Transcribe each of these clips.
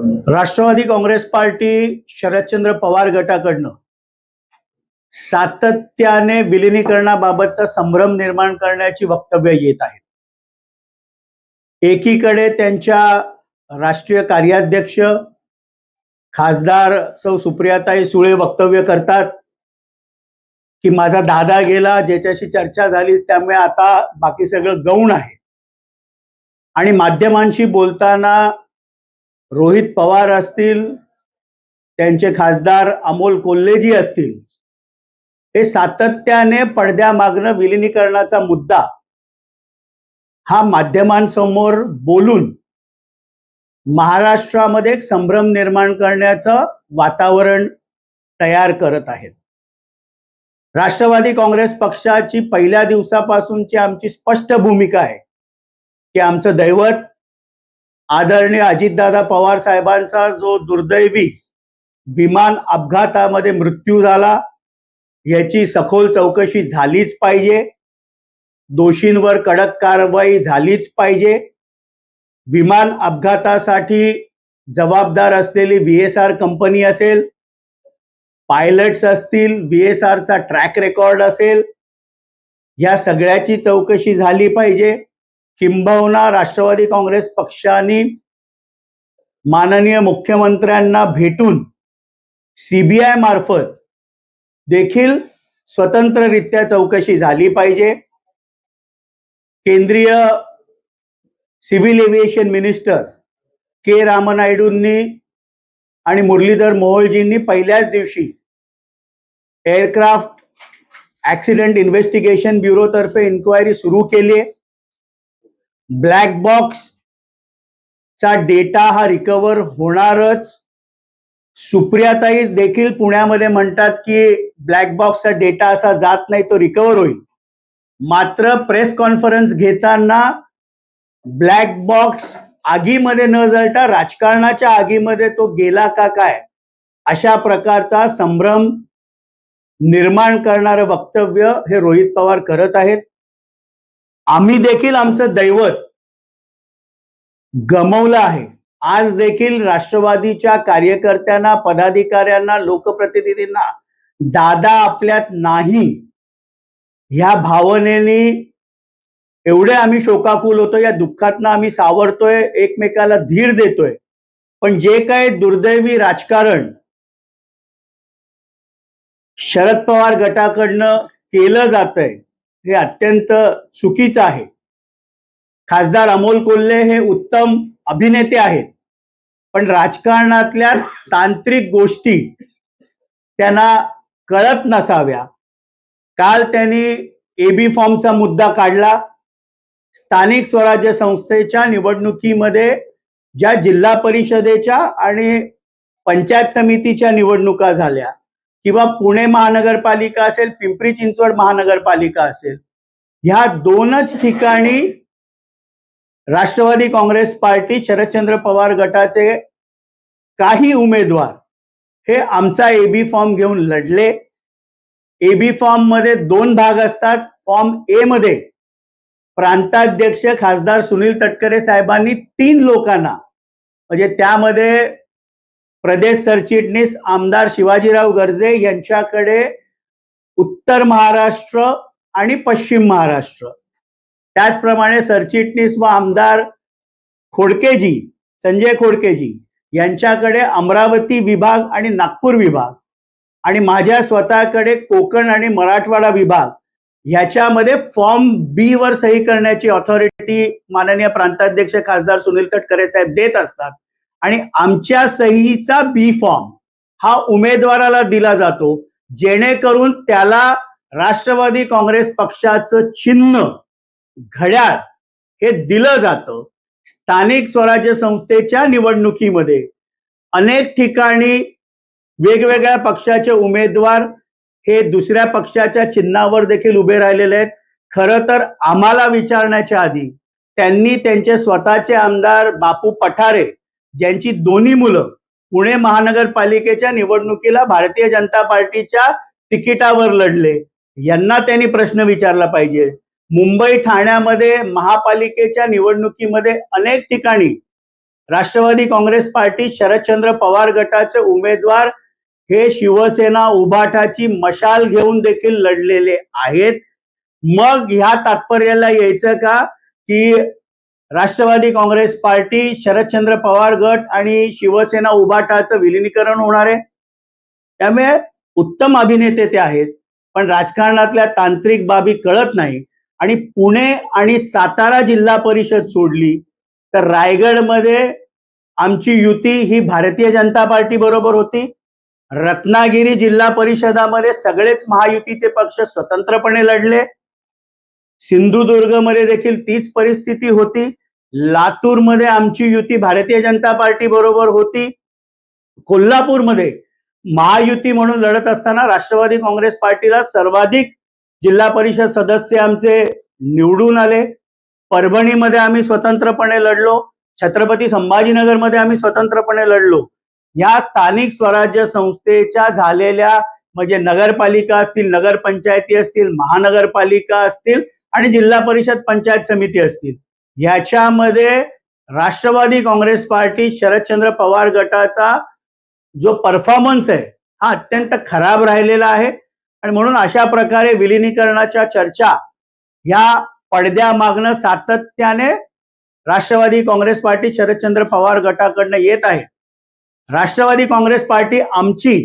Rashtrawadi Congress party Sharadchandra Pawar गटाकडनं सातत्याने विलिनीकरणाबाबतचा संभ्रम निर्माण करण्याची वक्तव्य येत आहेत एकीकडे त्यांच्या राष्ट्रीय कार्याध्यक्ष खासदार सौ सुप्रियाताई सुळे वक्तव्य करतात की माझा दादा गेला ज्याच्याशी चर्चा झाली त्यामुळे आता बाकी सगळं गौण आहे. आणि माध्यमांशी बोलताना रोहित पवार असतील त्यांचे खासदार अमोल कोल्हेजी असतील हे सातत्याने पडद्यामागनं विलिनीकरणाचा मुद्दा. हा माध्यमांसमोर बोलून महाराष्ट्रामध्ये एक संभ्रम निर्माण करण्याचं वातावरण तयार करत आहेत. राष्ट्रवादी काँग्रेस पक्षाची पहिल्या दिवसापासूनची आमची स्पष्ट भूमिका आहे की आमचं दैवत आदरणीय अजितदादा पवार साहेबांचा जो दुर्दैवी विमान अपघातामध्ये मृत्यू झाला याची सखोल चौकशी झालीच पाहिजे. दोषींवर कडक कारवाई झालीच पाहिजे. विमान अपघातासाठी जबाबदार असलेली व्ही एस आर कंपनी असेल पायलट्स असतील व्ही एस आरचा ट्रॅक रेकॉर्ड असेल या सगळ्याची चौकशी झाली पाहिजे. किंबहुना राष्ट्रवादी काँग्रेस पक्षाने माननीय मुख्यमंत्र्यांना भेटून सीबीआय मार्फत देखील स्वतंत्ररित्या चौकशी झाली पाहिजे. केंद्रीय सिव्हिल एव्हिएशन मिनिस्टर के रामनायडूंनी आणि मुरलीधर मोहोळजींनी पहिल्याच दिवशी एअरक्राफ्ट ॲक्सिडेंट इन्व्हेस्टिगेशन ब्युरोतर्फे इन्क्वायरी सुरू केली आहे. ब्लॅक बॉक्स चा डेटा हा रिकवर होणारच. सुप्रियाताई देखील पुण्यामध्ये म्हणतात की ब्लॅक बॉक्सचा डेटा असा जात नाही तो रिकवर होईल. मात्र प्रेस कॉन्फरन्स घेताना ब्लॅक बॉक्स आगीमध्ये न जळता राजकारणाच्या आगीमध्ये तो गेला का काय? अशा प्रकारचा संभ्रम निर्माण करणारं वक्तव्य हे रोहित पवार करत आहेत. आम्ही देखील आमचं दैवत गमवलं आहे. आज देखील राष्ट्रवादीच्या कार्यकर्त्यांना पदाधिकाऱ्यांना लोकप्रतिनिधींना दादा आपल्यात नाही. ह्या भावनेने एवढे आम्ही शोकाकुल होतो या दुःखातनं आम्ही सावरतोय एकमेकाला धीर देतोय. पण जे काही दुर्दैवी राजकारण शरद पवार गटाकडनं केलं जात आहे हे अत्यंत चुकीचं आहे. खासदार अमोल कोल्हे हे उत्तम अभिनेते आहेत. पण राजकारणातल्या तांत्रिक गोष्टी त्यांना कळत नसाव्या. काल त्यांनी एबी फॉर्मचा मुद्दा काढला. स्थानिक स्वराज्य संस्थेच्या निवडणुकीमध्ये ज्या जिल्हा परिषदेच्या आणि पंचायत समितीच्या निवडणुका झाल्या किंवा पुणे महानगरपालिका असेल पिंपरी चिंचवड महानगरपालिका असेल ह्या दोनच ठिकाणी राष्ट्रवादी काँग्रेस पार्टी शरदचंद्र पवार गटाचे काही उमेदवार हे आमचा एबी फॉर्म घेऊन लढले. एबी फॉर्ममध्ये दोन भाग असतात. फॉर्म ए मध्ये प्रांताध्यक्ष खासदार सुनील तटकरे साहेबांनी तीन लोकांना म्हणजे त्यामध्ये प्रदेश सरचिटणीस आमदार शिवाजीराव गर्जे यांच्याकडे उत्तर महाराष्ट्र आणि पश्चिम महाराष्ट्र. त्याचप्रमाणे सरचिटणीस व आमदार खोडकेजी संजय खोडकेजी यांच्याकडे अमरावती विभाग आणि नागपूर विभाग आणि माझ्या स्वतःकडे कोकण आणि मराठवाडा विभाग ह्याच्यामध्ये फॉर्म बी वर सही करण्याची ऑथॉरिटी माननीय प्रांताध्यक्ष खासदार सुनील तटकरे साहेब देत असतात. आणि आमच्या सहीचा बी फॉर्म हा उमेदवाराला दिला जातो जेणेकरून त्याला राष्ट्रवादी काँग्रेस पक्षाचं चिन्ह घड्याळ हे दिलं जातं स्थानिक स्वराज्य संस्थेच्या निवडणुकीमध्ये. अनेक ठिकाणी वेगवेगळ्या पक्षाचे उमेदवार हे दुसऱ्या पक्षाच्या चिन्हावर देखील उभे राहिलेले आहेत. खरं तर आम्हाला विचारण्याच्या आधी त्यांनी त्यांचे स्वतःचे आमदार बापू पठारे ज्यांची दोन्ही मुलं पुणे महानगरपालिकेच्या निवडणुकीला भारतीय जनता पार्टीच्या तिकिटावर लढले यांना त्यांनी प्रश्न विचारला पाहिजे. मुंबई ठाण्यामध्ये महापालिकेच्या निवडणुकीमध्ये अनेक ठिकाणी राष्ट्रवादी काँग्रेस पार्टी शरदचंद्र पवार गटाचे उमेदवार हे शिवसेना उभाटाची मशाल घेऊन देखील लढलेले आहेत. मग ह्या तात्पर्याला यायचं का? की राष्ट्रवादी काँग्रेस पार्टी शरदचंद्र पवार गट आणि शिवसेना उभाटाचं विलिनीकरण होणार आहे. त्यामुळे उत्तम अभिनेते ते आहेत पण राजकारणातल्या तांत्रिक बाबी कळत नाही. आणि पुणे आणि सातारा जिल्हा परिषद सोडली तर रायगडमध्ये आमची युती ही भारतीय जनता पार्टी बरोबर होती. रत्नागिरी जिल्हा परिषदामध्ये सगळेच महायुतीचे पक्ष स्वतंत्रपणे लढले. सिंधुदुर्गमध्ये देखील तीच परिस्थिती होती. लातूरमध्ये आमची युती भारतीय जनता पार्टी बरोबर होती. कोल्हापूरमध्ये महायुती म्हणून लढत असताना राष्ट्रवादी काँग्रेस पार्टीला सर्वाधिक जिल्हा परिषद सदस्य आमचे निवडून आले. परभणीमध्ये आम्ही स्वतंत्रपणे लढलो. छत्रपती संभाजीनगरमध्ये आम्ही स्वतंत्रपणे लढलो. या स्थानिक स्वराज्य संस्थेच्या झालेल्या म्हणजे नगरपालिका असतील नगरपंचायती असतील महानगरपालिका असतील आणि जिल्हा परिषद पंचायत समिती असतील. याच्यामध्ये राष्ट्रवादी काँग्रेस पार्टी शरदचंद्र पवार गटाचा जो परफॉर्मन्स आहे हा अत्यंत खराब राहिलेला आहे. आणि म्हणून अशा प्रकारे विलिनीकरणाच्या चर्चा या पडद्या मागणं सातत्याने राष्ट्रवादी काँग्रेस पार्टी शरदचंद्र पवार गटाकडनं येत आहे. राष्ट्रवादी काँग्रेस पार्टी आमची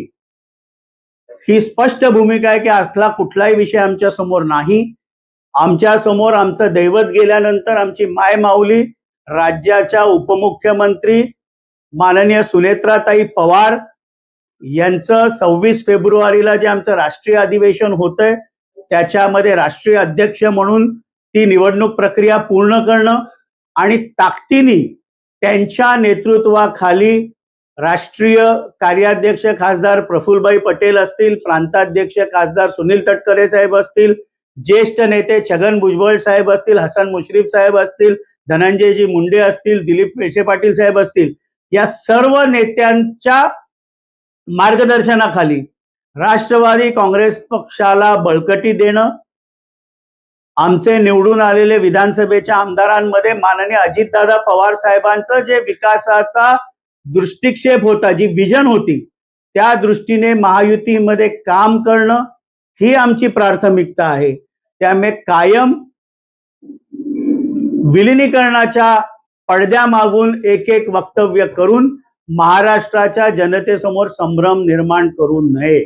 ही स्पष्ट भूमिका आहे की असला कुठलाही विषय आमच्यासमोर नाही. आमच्यासमोर आमचं दैवत गेल्यानंतर आमची माय माऊली राज्याच्या उपमुख्यमंत्री माननीय सुनेत्राताई पवार यांचं सव्वीस फेब्रुवारीला जे आमचं राष्ट्रीय अधिवेशन होतंय त्याच्यामध्ये राष्ट्रीय अध्यक्ष म्हणून ती निवडणूक प्रक्रिया पूर्ण करणं आणि ताकदीने त्यांच्या नेतृत्वाखाली राष्ट्रीय कार्याध्यक्ष खासदार प्रफुल्लभाई पटेल असतील प्रांताध्यक्ष खासदार सुनील तटकरे साहेब असतील ज्येष्ठ नेते छगन भुजबळ साहेब असतील हसन मुश्रीफ साहेब असतील धनंजयजी मुंडे असतील दिलीप पेशे पाटील साहेब असतील या सर्व नेत्यांच्या मार्गदर्शनाखाली राष्ट्रवादी काँग्रेस पक्षाला बळकटी देणं आमचे निवडून आलेले विधानसभेच्या आमदारांमध्ये माननीय अजितदादा पवार साहेबांचं जे विकासाचा दृष्टिक्षेप होता जी विजन होती त्या दृष्टीने महायुतीमध्ये काम करणं ही आमची प्राथमिकता आहे. त्यामुळे कायम विलिनीकरणाच्या पडद्यामागून एक एक वक्तव्य करून महाराष्ट्राच्या जनतेसमोर संभ्रम निर्माण करू नये.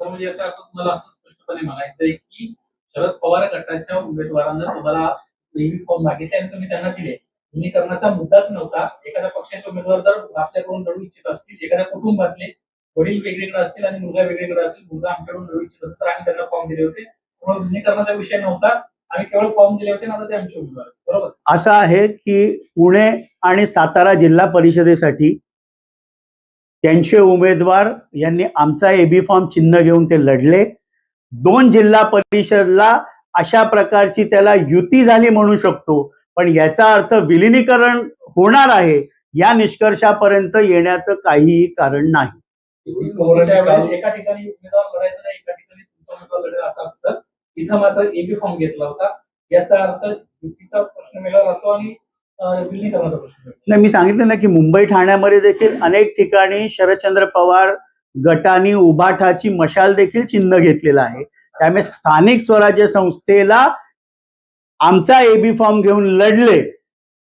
तर म्हणजे याचा अर्थ तुम्हाला असं स्पष्टपणे म्हणायचंय की शरद पवार गटाच्या उमेदवारांना तुम्हाला नेहमी फॉर्म मागितले आणि तुम्ही त्यांना दिले. विलिनीकरणाचा मुद्दाच नव्हता. एखादा पक्षाचे उमेदवार जर आपल्याकडून लढू इच्छित असतील एखाद्या कुटुंबातले वडील वेगळीकडे असतील आणि मुलगा वेगळीकडे असेल मुलगा आमच्याकडून लढू असेल तर आम्ही त्यांना फॉर्म दिले होते. त्यामुळे विलीकरणाचा विषय नव्हता. आम्ही केवळ फॉर्म दिले होते ना आता ते आमचे उमेदवार बरोबर? असं आहे की पुणे आणि सातारा जिल्हा परिषदेसाठी त्यांचे उमेदवार यांनी आमचा एबी फॉर्म चिन्ह घेऊन ते लढले. दोन जिल्हा परिषदला अशा प्रकारची त्याला युती झाली म्हणू शकतो पण याचा अर्थ विलिनीकरण होणार आहे या निष्कर्षापर्यंत येण्याचं काहीही कारण नाही. त्यावेळेस एका ठिकाणी उमेदवार लढायचं नाही एका ठिकाणी तुमचा उमेदवार लढेल असं असतं. इथं मात्र एबी फॉर्म घेतला होता. याचा अर्थ युतीचा प्रश्न वेगळा राहतो आणि विलीनीकरणाचा प्रश्न. नाही मी सांगितलं ना की मुंबई ठाण्यामध्ये देखील अनेक ठिकाणी शरदचंद्र पवार गटाने उभाठाची मशाल देखील चिन्ह घेतलेलं आहे. त्यामुळे स्थानिक स्वराज्य संस्थेला आमचा एबी फॉर्म घेऊन लढले.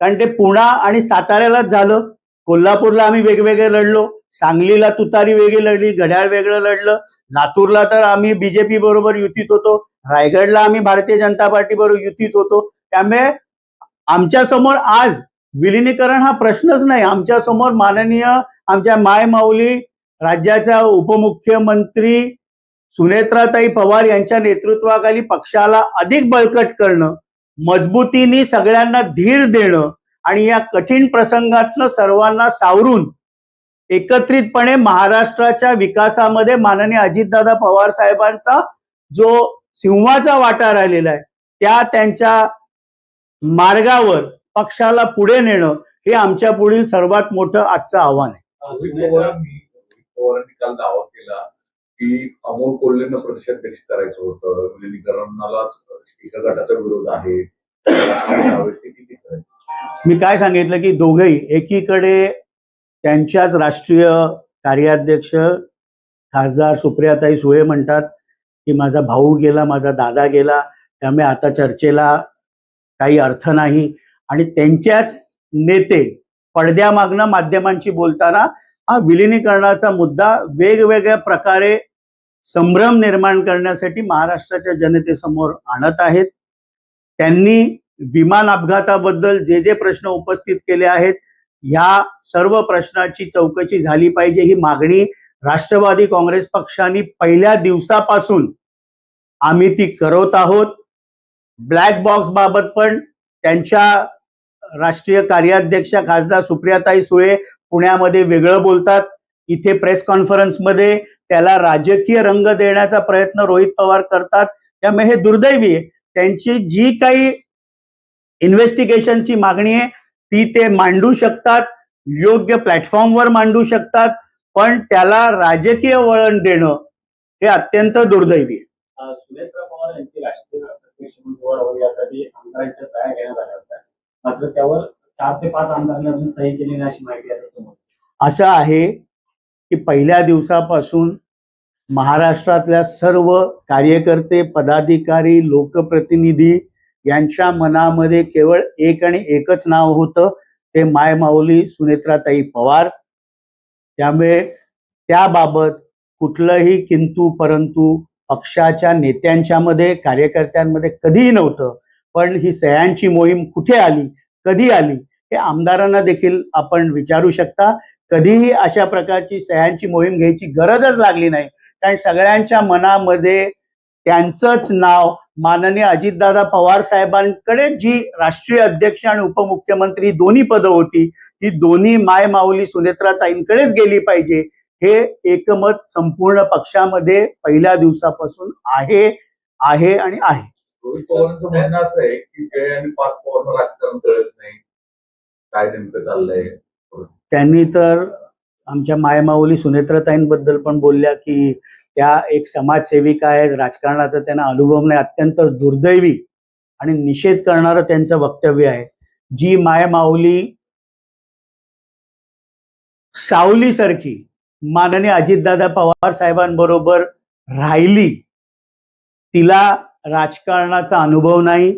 कारण ते पुणा आणि साताऱ्यालाच झालं. कोल्हापूरला आम्ही वेगवेगळे लढलो. सांगलीला तुतारी वेगळी लढली घड्याळ वेगळं लढलं. लातूरला तर आम्ही बीजेपी बरोबर युतीत होतो. रायगडला आम्ही भारतीय जनता पार्टी बरोबर युतीत होतो. त्यामुळे आमच्यासमोर आज विलिनीकरण हा प्रश्नच नाही. आमच्यासमोर माननीय आमच्या माय माऊली राज्याच्या उपमुख्यमंत्री सुनेत्राताई पवार यांच्या नेतृत्वाखाली पक्षाला अधिक बळकट करणं मजबूतीने सगळ्यांना धीर देणं आणि या कठीण प्रसंगातनं सर्वांना सावरून एकत्रितपणे महाराष्ट्राच्या विकासामध्ये माननीय अजितदादा पवार साहेबांचा जो सिंहाचा वाटा राहिलेला आहे त्या त्यांच्या मार्गावर पक्षाला पुढे नेणं हे आमच्या पुढील सर्वात मोठं आजचं आव्हान आहे पवारांनी काल दावा केला की अमोल कोल्हेंना प्रदेशाध्यक्ष करायचं होतं विलिनीकरणाला एका गटाचा विरोध आहे? मी काय सांगितलं की दोघेही एकीकडे त्यांच्याच राष्ट्रीय कार्याध्यक्ष खासदार सुप्रियाताई सुळे म्हणतात की माझा भाऊ गेला माझा दादा गेला त्यामुळे आता चर्चेला काही अर्थ नाही. आणि त्यांच्याच नेते पडद्यामागनं माध्यमांशी बोलताना हा विलिनीकरणाचा मुद्दा वेगवेगळ्या प्रकारे संभ्रम निर्माण करण्यासाठी महाराष्ट्राच्या जनतेसमोर आणत आहेत. त्यांनी विमान अपघाताबद्दल जे जे प्रश्न उपस्थित केले आहेत ह्या सर्व प्रश्नाची चौकशी झाली पाहिजे ही मागणी राष्ट्रवादी काँग्रेस पक्षाने पहिल्या दिवसापासून आम्ही ती करत आहोत. ब्लॅक बॉक्स बाबत पण त्यांच्या राष्ट्रीय कार्याध्यक्ष खासदार सुप्रियाताई सुळे पुण्यामध्ये वेगळं बोलतात. इथे प्रेस कॉन्फरन्समध्ये त्याला राजकीय रंग देण्याचा प्रयत्न रोहित पवार करतात. त्यामुळे हे दुर्दैवी आहे. त्यांची जी काही इन्व्हेस्टिगेशनची मागणी आहे ती ते मांडू शकतात योग्य प्लॅटफॉर्मवर मांडू शकतात पण त्याला राजकीय वळण देणं हे अत्यंत दुर्दैवी आहे. अ, सुनेत्रा पवार यांची राष्ट्रीय अध्यक्ष म्हणून निवड व्हावी यासाठी आमदारांच्या सह्या घेण्यात आल्या होत्या. मात्र त्यावर चार ते पाच आमदारांनी अजून सही केली नाही अशी माहिती आहे समोर असं आहे की पहिल्या दिवसापासून महाराष्ट्रातल्या सर्व कार्यकर्ते पदाधिकारी लोकप्रतिनिधी यांच्या मनामध्ये केवळ एक आणि एकच नाव होतं ते मायमाऊली सुनेत्राताई पवार. त्यामुळे त्याबाबत कुठलंही किंतु परंतु पक्षाच्या नेत्यांच्यामध्ये कार्यकर्त्यांमध्ये कधीही नव्हतं. पण ही सह्यांची मोहीम कुठे आली कधी आली हे आमदारांना देखील आपण विचारू शकता. कधीही अशा प्रकारची सह्यांची मोहीम घ्यायची गरजच लागली नाही. कारण सगळ्यांच्या मनामध्ये त्यांचंच नाव माननीय अजितदादा पवार साहेबांकडे जी राष्ट्रीय अध्यक्ष आणि उपमुख्यमंत्री दोन्ही पदं होती ही दोन्ही माय माऊली सुनेत्राताईंकडेच गेली पाहिजे. हे एकमत संपूर्ण पक्षामध्ये पहिल्या दिवसापासून आहे आहे आणि आहे. रोहित पवारांचं म्हणणं असं आहे की जय आणि पाच पवारांना राजकारण कळत नाही. काय नेमकं चाललंय? त्यांनी तर आमच्या मायमाऊली सुनेत्रताईंबद्दल पण बोलल्या की त्या एक समाजसेविका आहेत राजकारणाचा त्यांना अनुभव नाही अत्यंत दुर्दैवी आणि निषेध करणारं त्यांचं वक्तव्य आहे. जी माय माऊली सावलीसारखी माननीय अजितदादा पवार साहेबांबरोबर राहिली तिला राजकारणाचा अनुभव नाही.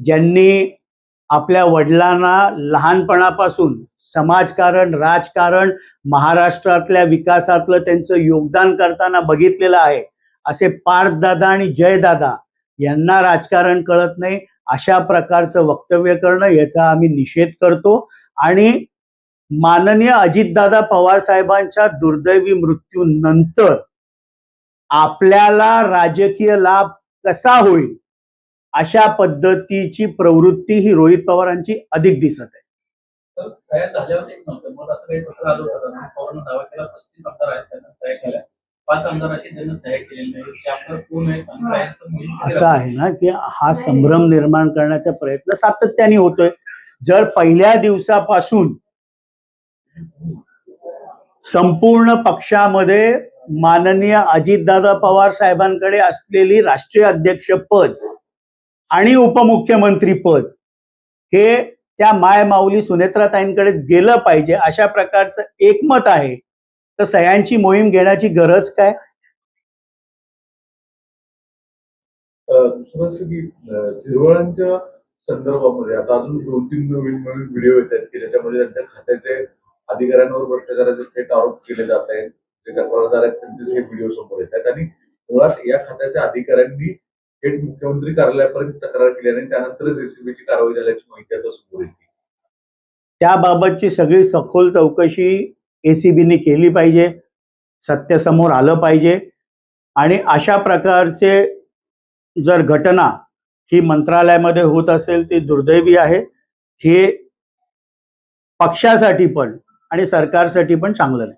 ज्यांनी आपल्या वडिलांना लहानपणापासून समाजकारण राजकारण महाराष्ट्रातल्या विकासातलं त्यांचं योगदान करताना बघितलेलं आहे. असे पार्थदादा आणि जयदादा यांना राजकारण कळत नाही अशा प्रकारचं वक्तव्य करणं याचा आम्ही निषेध करतो. आणि माननीय अजितदादा पवार साहेबांच्या दुर्दैवी मृत्यूनंतर आपल्याला राजकीय लाभ कसा होईल? अशा पद्धतीची प्रवृत्ती ही रोहित पवारांची अधिक दिसत आहे. असं आहे? ना की हा संभ्रम निर्माण करण्याचा प्रयत्न सातत्याने होतोय. जर पहिल्या दिवसापासून संपूर्ण पक्षामध्ये माननीय अजितदादा पवार साहेबांकडे असलेली राष्ट्रीय अध्यक्ष पद आणि उपमुख्यमंत्री पद हे त्या माय माऊली सुनेत्राताईंकडे गेलं पाहिजे अशा प्रकारचं एकमत आहे. तर सह्यांची मोहीम घेण्याची गरज काय? दुसरं असं की झिरवळांच्या संदर्भामध्ये आता अजून दोन तीन नवीन नवीन व्हिडिओ येत आहेत की ज्याच्यामध्ये त्यांच्या खात्याचे अधिकाऱ्यांवर भ्रष्टाचाराचे थेट आरोप केले जात आहेत. जे तक्रारदार आहेत त्यांचेच हे व्हिडिओ समोर येत आहेत आणि मुळात या खात्याच्या अधिकाऱ्यांनी थेट मुख्यमंत्री कार्यालयापर्यंत तक्रार केली आणि त्यानंतरच एसीबीची कारवाई झाल्याची माहिती आता समोर येते त्याबाबतची सगळी सखोल चौकशी एसीबीने केली पाहिजे सत्य समोर आलं पाहिजे आणि अशा प्रकारचे जर घटना ही मंत्रालयामध्ये होत असेल ती दुर्दैवी आहे. हे पक्षासाठी पण आणि सरकारसाठी पण चांगलं नाही.